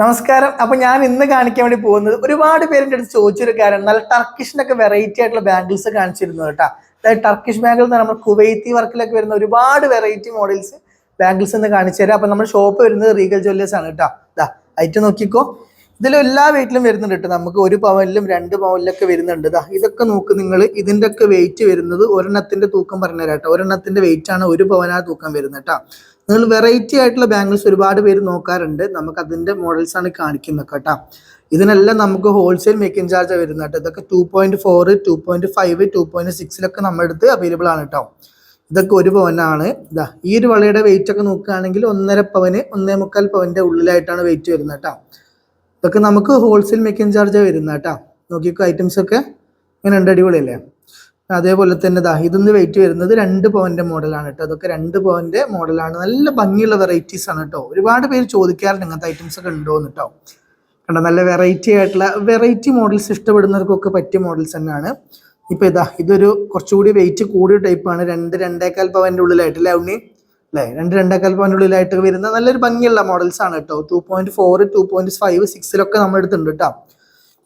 നമസ്കാരം. അപ്പൊ ഞാൻ ഇന്ന് കാണിക്കാൻ വേണ്ടി പോകുന്നത് ഒരുപാട് പേരുടെ അടുത്ത് ചോദിച്ചൊരു കാര്യം നല്ല ടർക്കിഷിനൊക്കെ വെറൈറ്റി ആയിട്ടുള്ള ബാംഗിൾസ് കാണിച്ചിരുന്നു കേട്ടോ. അതായത് ടർക്കിഷ് ബാംഗിൾ എന്ന് നമ്മൾ കുവൈത്തി വർക്കിലൊക്കെ വരുന്ന ഒരുപാട് വെറൈറ്റി മോഡൽസ് ബാംഗിൾസ് എന്ന് കാണിച്ചു തരാം. അപ്പൊ നമ്മുടെ ഷോപ്പ് വരുന്നത് റീഗൽ ജ്വല്ലേഴ്സ് ആണ് കേട്ടോ. ഐറ്റം നോക്കിക്കോ. ഇതിൽ എല്ലാ വെയിറ്റിലും വരുന്നുണ്ട് കേട്ടോ നമുക്ക് ഒരു പവനിലും രണ്ട് പവനിലൊക്കെ വരുന്നുണ്ട്. ഇതാ ഇതൊക്കെ നോക്ക് നിങ്ങൾ ഇതിന്റെ ഒക്കെ വെയിറ്റ് വരുന്നത് ഒരെണ്ണത്തിന്റെ തൂക്കം പറഞ്ഞു കേട്ടോ ഒരെണ്ണത്തിന്റെ വെയിറ്റ് ആണ് ഒരു പവനാ തൂക്കം വരുന്നത് കേട്ടോ നിങ്ങൾ വെറൈറ്റി ആയിട്ടുള്ള ബാംഗിൾസ് ഒരുപാട് പേര് നോക്കാറുണ്ട്. നമുക്ക് അതിന്റെ മോഡൽസ് ആണ് കാണിക്കുന്നത് കേട്ടോ ഇതിനെല്ലാം നമുക്ക് ഹോൾസെയിൽ മേക്കിംഗ് ചാർജ് വരുന്നത് കേട്ടോ ഇതൊക്കെ two point four two point five two point സിക്സിലൊക്കെ നമ്മുടെ അടുത്ത് അവൈലബിൾ ആണ് കേട്ടോ ഇതൊക്കെ ഒരു പവനാണ്. ഇതാ ഈ ഒരു വളയുടെ വെയിറ്റ് ഒക്കെ നോക്കുകയാണെങ്കിൽ ഒന്നര പവന് ഒന്നേ മുക്കാൽ പവന്റെ ഉള്ളിലായിട്ടാണ് വെയിറ്റ് വരുന്നത് കേട്ടോ ഇതൊക്കെ നമുക്ക് ഹോൾസെയിൽ മേക്കിംഗ് ചാർജ് വരുന്ന കേട്ടോ. നോക്കിക്കോ ഐറ്റംസ് ഒക്കെ ഇങ്ങനെ ഉണ്ട് അടിപൊളിയല്ലേ? അതേപോലെ തന്നെ ദാ ഇതൊന്ന് വെയിറ്റ് വരുന്നത് രണ്ട് പവന്റെ മോഡലാണ് കേട്ടോ. അതൊക്കെ രണ്ട് പവന്റെ മോഡലാണ് നല്ല ഭംഗിയുള്ള വെറൈറ്റീസ് ആണ് കേട്ടോ. ഒരുപാട് പേര് ചോദിക്കാറുണ്ട് ഇങ്ങനത്തെ ഐറ്റംസ് ഒക്കെ ഉണ്ടോന്ന് കേട്ടോ. കണ്ടോ നല്ല വെറൈറ്റി ആയിട്ടുള്ള വെറൈറ്റി മോഡൽസ് ഇഷ്ടപ്പെടുന്നവർക്കൊക്കെ പറ്റിയ മോഡൽസ് തന്നെയാണ്. ഇപ്പൊ ഇതാ ഇതൊരു കുറച്ചുകൂടി വെയിറ്റ് കൂടിയ ടൈപ്പാണ് രണ്ട് രണ്ടേക്കാൽ പവന്റെ ഉള്ളിലായിട്ട് അല്ലേ ഉണ്ണി അല്ലേ? രണ്ട് രണ്ടേക്കാൽ പവന്റെ ഉള്ളിലായിട്ട് വരുന്ന നല്ലൊരു ഭംഗിയുള്ള മോഡൽസ് ആണ് കേട്ടോ. Two point four two point five സിക്സിലൊക്കെ നമ്മൾ എടുത്തിട്ടുണ്ട് കേട്ടോ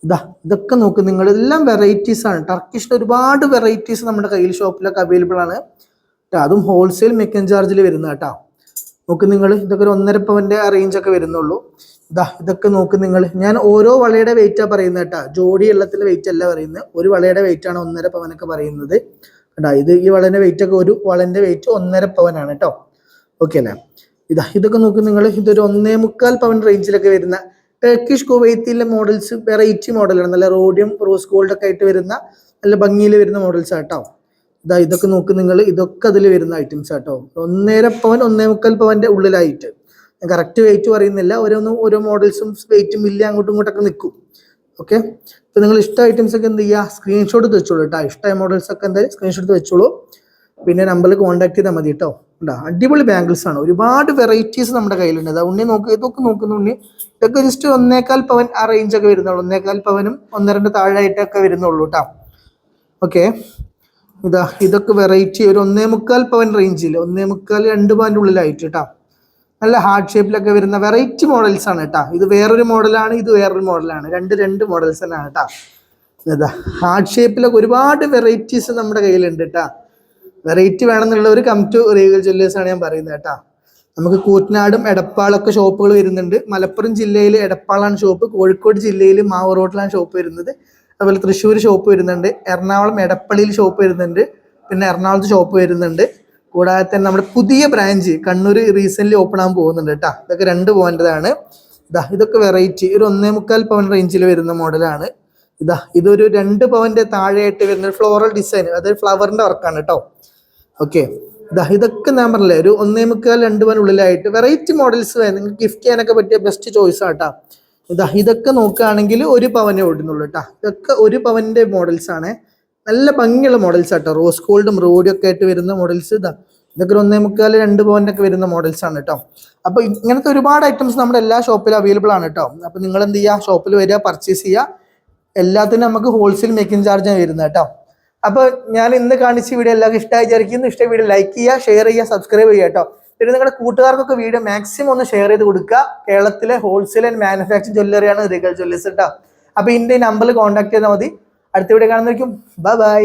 ഇതാ ഇതൊക്കെ നോക്ക്. നിങ്ങൾ എല്ലാം വെറൈറ്റീസ് ആണ് ടർക്കിഷിന്റെ ഒരുപാട് വെറൈറ്റീസ് നമ്മുടെ കയ്യിൽ ഷോപ്പിലൊക്കെ അവൈലബിൾ ആണ്. കേട്ടോ അതും ഹോൾസെയിൽ മെക്കൻ ചാർജിൽ വരുന്ന കേട്ടോ നോക്ക് നിങ്ങൾ ഇതൊക്കെ ഒരു ഒന്നര പവന്റെ റേഞ്ച് ഒക്കെ വരുന്നുള്ളൂ. ഇതാ ഇതൊക്കെ നോക്ക് നിങ്ങൾ ഞാൻ ഓരോ വളയുടെ വെയിറ്റാ പറയുന്നത് കേട്ടോ ജോഡി എള്ളത്തിലെ വെയിറ്റ് അല്ല പറയുന്നത്. ഒരു വളയുടെ ആണ് ഒന്നര പവനൊക്കെ പറയുന്നത്. കേട്ടോ ഇത് ഈ വളന്റെ വെയിറ്റ് ഒക്കെ ഒരു വളന്റെ വെയിറ്റ് ഒന്നര പവനാണ് കേട്ടോ ഓക്കെ അല്ലേ? ഇതാ ഇതൊക്കെ നോക്ക് നിങ്ങൾ ഇതൊരു ഒന്നേ മുക്കാൽ പവൻ റേഞ്ചിലൊക്കെ വരുന്ന ടർക്കിഷ് കുവൈത്തിലെ മോഡൽസ് വെറൈറ്റി മോഡലാണ് നല്ല റോഡിയം റോസ് ഗോൾഡ് ഒക്കെ ആയിട്ട് വരുന്ന നല്ല ഭംഗിയിൽ വരുന്ന മോഡൽസ് ആട്ടോ ഇതാ ഇതൊക്കെ നോക്ക് നിങ്ങൾ ഇതൊക്കെ അതിൽ വരുന്ന ഐറ്റംസ് ആട്ടോ ഒന്നേര പവൻ ഒന്നേ മുക്കാൽ പവന്റെ ഉള്ളിലായിട്ട്. കറക്റ്റ് വെയിറ്റ് പറയുന്നില്ല. ഓരോന്നും ഓരോ മോഡൽസും വെയിറ്റും ഇല്ല അങ്ങോട്ടും ഇങ്ങോട്ടൊക്കെ നിൽക്കും. ഓക്കെ ഇപ്പൊ നിങ്ങൾ ഇഷ്ട ഐറ്റംസ് ഒക്കെ എന്ത് ചെയ്യുക സ്ക്രീൻഷോട്ട് വെച്ചോളൂ കേട്ടോ ഇഷ്ടമായ മോഡൽസ് ഒക്കെ എന്തായാലും സ്ക്രീൻഷോട്ട് വെച്ചോളൂ. പിന്നെ നമ്പറിൽ കോൺടാക്ട് ചെയ്താൽ മതി കേട്ടോ ഉണ്ടാ? അടിപൊളി ബാംഗിൾസ് ആണ്. ഒരുപാട് വെറൈറ്റീസ് നമ്മുടെ കയ്യിലുണ്ട്. അതാ ഉണ്ണി നോക്ക് ഇതൊക്കെ നോക്കുന്ന ഉണ്ണി. ഇതൊക്കെ ജസ്റ്റ് ഒന്നേക്കാൽ പവൻ ആ റേഞ്ച് ഒക്കെ വരുന്നുള്ളൂ. ഒന്നേക്കാൽ പവനും ഒന്ന് രണ്ട് താഴെയായിട്ടൊക്കെ വരുന്നുള്ളൂ കേട്ടോ ഓക്കെ ഇതാ ഇതൊക്കെ വെറൈറ്റി ഒരു ഒന്നേ മുക്കാൽ പവൻ റേഞ്ചിൽ ഒന്നേ മുക്കാൽ രണ്ട് പവന്റെ ഉള്ളിലായിട്ട് കേട്ടോ നല്ല ഹാർഡ് ഷേപ്പിലൊക്കെ വരുന്ന വെറൈറ്റി മോഡൽസ് ആണ് കേട്ടോ ഇത് വേറൊരു മോഡലാണ് ഇത് വേറൊരു മോഡലാണ് രണ്ട് രണ്ട് മോഡൽസ് തന്നെയാണ് കേട്ടോ ഇതാ ഹാർഡ് ഷേപ്പിലൊക്കെ ഒരുപാട് വെറൈറ്റീസ് നമ്മുടെ കയ്യിലുണ്ട് കേട്ടോ വെറൈറ്റി വേണമെന്നുള്ളവർ കം ടു റീഗൽ ജ്വല്ലേഴ്സ് ആണ് ഞാൻ പറയുന്നത് കേട്ടാ. നമുക്ക് കൂറ്റനാടും എടപ്പാളൊക്കെ ഷോപ്പുകൾ വരുന്നുണ്ട്. മലപ്പുറം ജില്ലയിൽ എടപ്പാളാണ് ഷോപ്പ് കോഴിക്കോട് ജില്ലയിൽ മാവ് റോഡിലാണ് ഷോപ്പ് വരുന്നത്. അതുപോലെ തൃശ്ശൂർ ഷോപ്പ് വരുന്നുണ്ട്. എറണാകുളം എടപ്പള്ളിയിൽ ഷോപ്പ് വരുന്നുണ്ട്. പിന്നെ എറണാകുളത്ത് ഷോപ്പ് വരുന്നുണ്ട്. കൂടാതെ തന്നെ നമ്മുടെ പുതിയ ബ്രാഞ്ച് കണ്ണൂർ റീസെന്റ് ഓപ്പൺ ആകാൻ പോകുന്നുണ്ട് കേട്ടോ. ഇതൊക്കെ രണ്ട് പോയിന്റതാണ് ഇതാ ഇതൊക്കെ വെറൈറ്റി ഒരു ഒന്നേ മുക്കാൽ പവൻ റേഞ്ചിൽ വരുന്ന മോഡലാണ് ഇതാ ഇതൊരു രണ്ട് പവന്റെ താഴെയായിട്ട് വരുന്ന ഫ്ലോറൽ ഡിസൈൻ അതായത് ഫ്ലവറിന്റെ വർക്കാണ് കേട്ടോ. ഓക്കെ. ഇതാ ഇതൊക്കെ ഞാൻ പറഞ്ഞില്ലേ ഒരു ഒന്നേ മുക്കാൽ രണ്ട് പവൻ ഉള്ളിലായിട്ട് വെറൈറ്റി മോഡൽസ് വേണം നിങ്ങൾക്ക് ഗിഫ്റ്റ് ചെയ്യാനൊക്കെ പറ്റിയ ബെസ്റ്റ് ചോയ്സ് ആട്ടാ ഇതാ ഇതൊക്കെ നോക്കുകയാണെങ്കിൽ ഒരു പവനെ ഓടുന്നുള്ളൂ കേട്ടോ ഇതൊക്കെ ഒരു പവന്റെ മോഡൽസ് ആണ്. നല്ല ഭംഗിയുള്ള മോഡൽസ് ആട്ടോ റോസ് ഗോൾഡും റോഡിയും ഒക്കെ ആയിട്ട് വരുന്ന മോഡൽസ് ഇതാ ഇതൊക്കെ ഒന്നേ മുക്കാൽ രണ്ട് പവനൊക്കെ വരുന്ന മോഡൽസ് ആണ് കേട്ടോ അപ്പൊ ഇങ്ങനത്തെ ഒരുപാട് ഐറ്റംസ് നമ്മുടെ എല്ലാ ഷോപ്പിലും അവൈലബിൾ ആണ് കേട്ടോ അപ്പൊ നിങ്ങൾ എന്ത് ചെയ്യുക ഷോപ്പിൽ വരിക പർച്ചേസ് ചെയ്യുക എല്ലാത്തിനും നമുക്ക് ഹോൾസെയിൽ മേക്കിംഗ് ചാർജാണ് വരുന്നത് കേട്ടോ അപ്പോൾ ഞാൻ ഇന്ന് കാണിച്ച വീഡിയോ എല്ലാവർക്കും ഇഷ്ടമായി വിചാരിക്കുന്നു. ഇഷ്ട വീഡിയോ ലൈക്ക് ചെയ്യുക ഷെയർ ചെയ്യുക സബ്സ്ക്രൈബ് ചെയ്യുക കേട്ടോ പിന്നെ നിങ്ങളുടെ കൂട്ടുകാർക്കൊക്കെ വീഡിയോ മാക്സിമം ഒന്ന് ഷെയർ ചെയ്ത് കൊടുക്കുക. കേരളത്തിലെ ഹോൾസെയിൽ ആൻഡ് മാനുഫാക്ചറിംഗ് ജ്വല്ലറിയാണ് റിഗൽ ജ്വല്ലേഴ്സ് കേട്ടോ അപ്പോൾ ഇതിന്റെ നമ്പറിൽ കോൺടാക്ട് ചെയ്താൽ മതി. അടുത്ത വീഡിയോ കാണുന്നതായിരിക്കും. Bye bye